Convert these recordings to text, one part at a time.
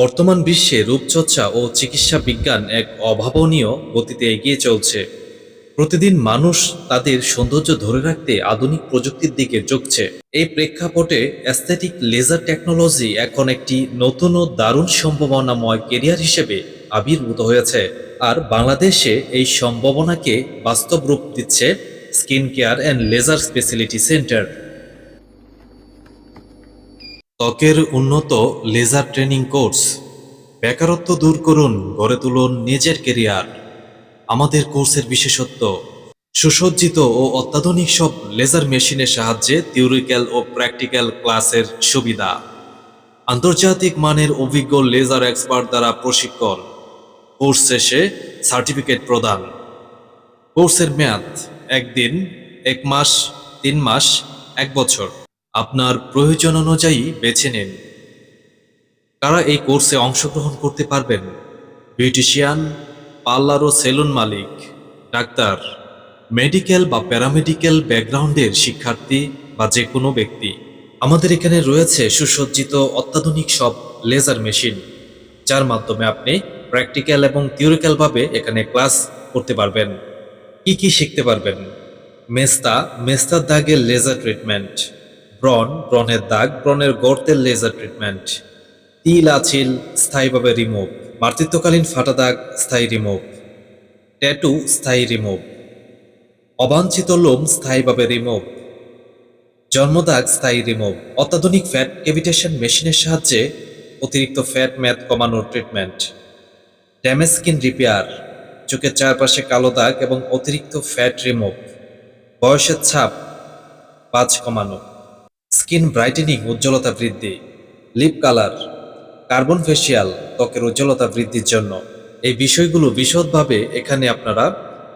বর্তমান বিশ্বে রূপচর্চা ও চিকিৎসা বিজ্ঞান এক অভাবনীয় গতিতে এগিয়ে চলছে। প্রতিদিন মানুষ তাদের সৌন্দর্য ধরে রাখতে আধুনিক প্রযুক্তির দিকে ঝুঁকছে। এই প্রেক্ষাপটে অ্যাস্থেটিক লেজার টেকনোলজি এখন একটি নতুন ও দারুণ সম্ভাবনাময় কেরিয়ার হিসেবে আবির্ভূত হয়েছে। আর বাংলাদেশে এই সম্ভাবনাকে বাস্তব রূপ দিচ্ছে skin care and laser speciality centre ত্বকের উন্নত লেজার ট্রেনিং কোর্স। বেকারত্ব দূর করুন, গড়ে তুলুন নিজের কেরিয়ার আমাদের কোর্সের বিশেষত্ব, সুসজ্জিত ও অত্যাধুনিক সব লেজার মেশিনের সাহায্যে থিওরিক্যাল ও প্র্যাকটিক্যাল ক্লাসের সুবিধা। আন্তর্জাতিক মানের অভিজ্ঞ লেজার এক্সপার্ট দ্বারা প্রশিক্ষণ। কোর্স শেষে সার্টিফিকেট প্রদান। কোর্সের মেয়াদ, একদিন, এক মাস, তিন মাস, এক বছর। আপনার প্রয়োজন অনুযায়ী বেছে নিন। কারা এই কোর্সে অংশগ্রহণ করতে পারবেন? বিউটিশিয়ান, পার্লার ও সেলুন মালিক, ডাক্তার, মেডিকেল বা প্যারামেডিক্যাল ব্যাকগ্রাউন্ডের শিক্ষার্থী বা যে কোনো ব্যক্তি। আমাদের এখানে রয়েছে সুসজ্জিত অত্যাধুনিক সব লেজার মেশিন, যার মাধ্যমে আপনি প্র্যাকটিক্যাল এবং থিওরিক্যালভাবে এখানে ক্লাস করতে পারবেন। কি কি শিখতে পারবেন? মেস্তা, মেস্তার দাগের লেজার ট্রিটমেন্ট। ব্রন ব্রনের দাগ ব্রনের গর্তের লেজার ট্রিটমেন্ট তিল আছিল স্থায়ীভাবে রিমুভ মাতৃত্বকালীন ফাটা দাগ, স্থায়ী রিমুভ ট্যাটু স্থায়ী রিমুভ অবাঞ্ছিত লোম, স্থায়ীভাবে রিমুভ জন্মদাগ স্থায়ী রিমুভ অত্যাধুনিক ফ্যাট কেভিটেশন মেশিনের সাহায্যে অতিরিক্ত ফ্যাট ম্যাথ কমানোর ট্রিটমেন্ট ড্যামেজ স্কিন রিপেয়ার চোখের চারপাশে কালো দাগ এবং অতিরিক্ত ফ্যাট রিমুভ বয়সের ছাপ, পাঁচ কমানো। স্কিন ব্রাইটেনিং উজ্জ্বলতা বৃদ্ধি, লিপ কালার, কার্বন ফেসিয়াল ত্বকের উজ্জ্বলতা বৃদ্ধির জন্য। এই বিষয়গুলো বিশদভাবে এখানে আপনারা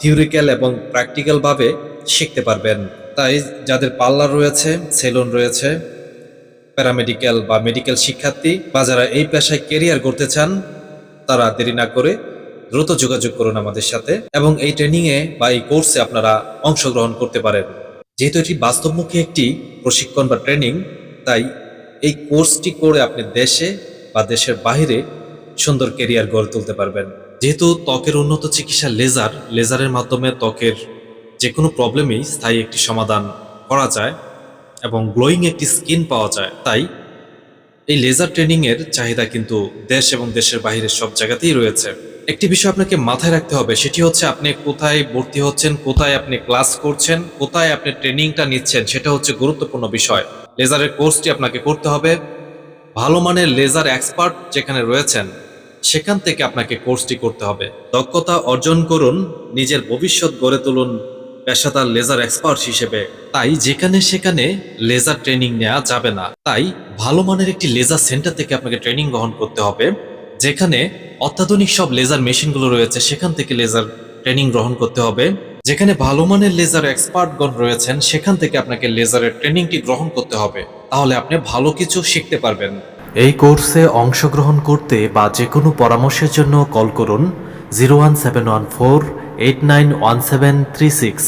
থিওরিক্যাল এবং প্র্যাকটিক্যালভাবে শিখতে পারবেন। তাই যাদের পার্লার রয়েছে, সেলুন রয়েছে, প্যারামেডিক্যাল বা মেডিকেল শিক্ষার্থী বা যারা এই পেশায় কেরিয়ার করতে চান, তারা দেরি না করে দ্রুত যোগাযোগ করুন আমাদের সাথে এবং এই ট্রেনিংয়ে বা এই কোর্সে আপনারা অংশগ্রহণ করতে পারেন। যেহেতু এটি বাস্তবমুখী একটি প্রশিক্ষণ বা ট্রেনিং, তাই এই কোর্সটি করে আপনি দেশে বা দেশের বাইরে সুন্দর কেরিয়ার গড়ে তুলতে পারবেন। যেহেতু ত্বকের উন্নত চিকিৎসা লেজার, লেজারের মাধ্যমে ত্বকের যে কোনো প্রবলেমেই স্থায়ী একটি সমাধান করা যায় এবং গ্লোয়িং একটি স্কিন পাওয়া যায়। তাই এই লেজার ট্রেনিংয়ের চাহিদা কিন্তু দেশ এবং দেশের বাইরে সব জায়গাতেই রয়েছে। একটি বিষয় আপনাকে মাথায় রাখতে হবে, সেটি হচ্ছে আপনি কোথায় ভর্তি হচ্ছেন, কোথায় আপনি ক্লাস করছেন, কোথায় আপনি ট্রেনিংটা নিচ্ছেন, সেটা হচ্ছে গুরুত্বপূর্ণ বিষয়। লেজারের কোর্সটি আপনাকে করতে হবে। ভালো মানের লেজার এক্সপার্ট যেখানে রয়েছেন, সেখান থেকে আপনাকে কোর্সটি করতে হবে। দক্ষতা অর্জন করুন, নিজের ভবিষ্যৎ গড়ে তুলুন, পেশাদার লেজার এক্সপার্ট হিসেবে। তাই যেখানে সেখানে লেজার ট্রেনিং নেওয়া যাবে না। তাই ভালো মানের একটি লেজার সেন্টার থেকে আপনাকে ট্রেনিং গ্রহণ করতে হবে, যেখানে অত্যাধুনিক সব লেজার মেশিনগুলো রয়েছে, সেখান থেকে লেজার ট্রেনিং গ্রহণ করতে হবে। যেখানে ভালো মানের লেজার এক্সপার্টগণ রয়েছেন, সেখান থেকে আপনাকে লেজারের ট্রেনিংটি গ্রহণ করতে হবে। তাহলে আপনি ভালো কিছু শিখতে পারবেন। এই কোর্সে অংশগ্রহণ করতে বা যে কোনো পরামর্শের জন্য কল করুন zero one seven one four eight nine one seven three six